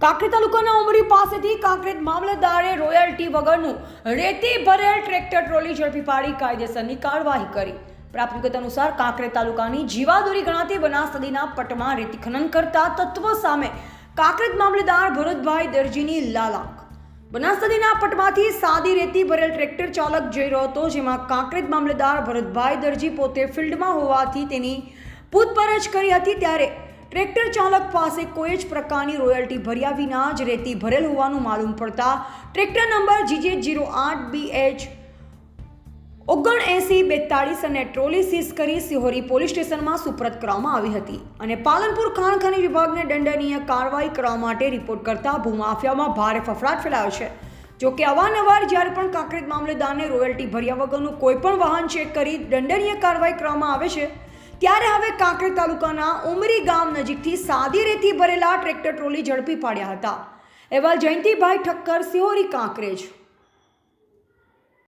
કાંકરેજ તાલુકાના ઉમરી પાસેથી કાંકરેજ મામલતદારે રોયલ્ટી વગરનું રેતી ભરેલ ટ્રેક્ટર ટ્રોલી ઝડપી કાયદેસરની કાર્યવાહી કરી. પ્રાપ્ત વિગત અનુસાર કાંકરેજ તાલુકાની જીવાદોરી ગણાતી બનાસ નદીના પટમાં રેતી ખનન કરતા તત્વો સામે કાંકરેજ મામલતદાર ભરતભાઈ દરજીની લાલાંક બનાસ પટમાંથી સાદી રેતી ભરેલ ટ્રેક્ટર ચાલક જઈ રહ્યો હતો, જેમાં કાંકરેજ મામલેદાર ભરતભાઈ દરજી પોતે ફિલ્ડમાં હોવાથી તેની પૂછપરછ કરી હતી ત્યારે ટ્રેક્ટર ચાલક પાસે કોઈ જ પ્રકારની રોયલ્ટી ભર્યા વિના જ રેતી ભરેલ હોવાનું માલુમ પડતા ટ્રેક્ટર નંબર જીજે જીરો આઠ બી એચ ઓગણ એંસી બેતાળીસ અને ટ્રોલી સીઝ કરી સિહોરી પોલીસ સ્ટેશનમાં સુપ્રત કરવામાં આવી હતી અને પાલનપુર ખાણ વિભાગને દંડનીય કાર્યવાહી કરવા માટે રિપોર્ટ કરતા ભૂમાફિયામાં ભારે ફફડાટ ફેલાયો છે. જો કે અવારનવાર જ્યારે પણ કાંકરેજ મામલેદારને રોયલ્ટી ભર્યા વગરનું કોઈ પણ વાહન ચેક કરી દંડનીય કાર્યવાહી કરવામાં આવે છે, ત્યારે હવે કાંકરેજ તાલુકાના ઉમરી ગામ નજીકથી સાદી રેતી ભરેલા ટ્રેક્ટર ટ્રોલી ઝડપી પાડ્યા હતા. એવા જયંતિભાઈ ઠક્કર, સિહોરી કાંકરેજ.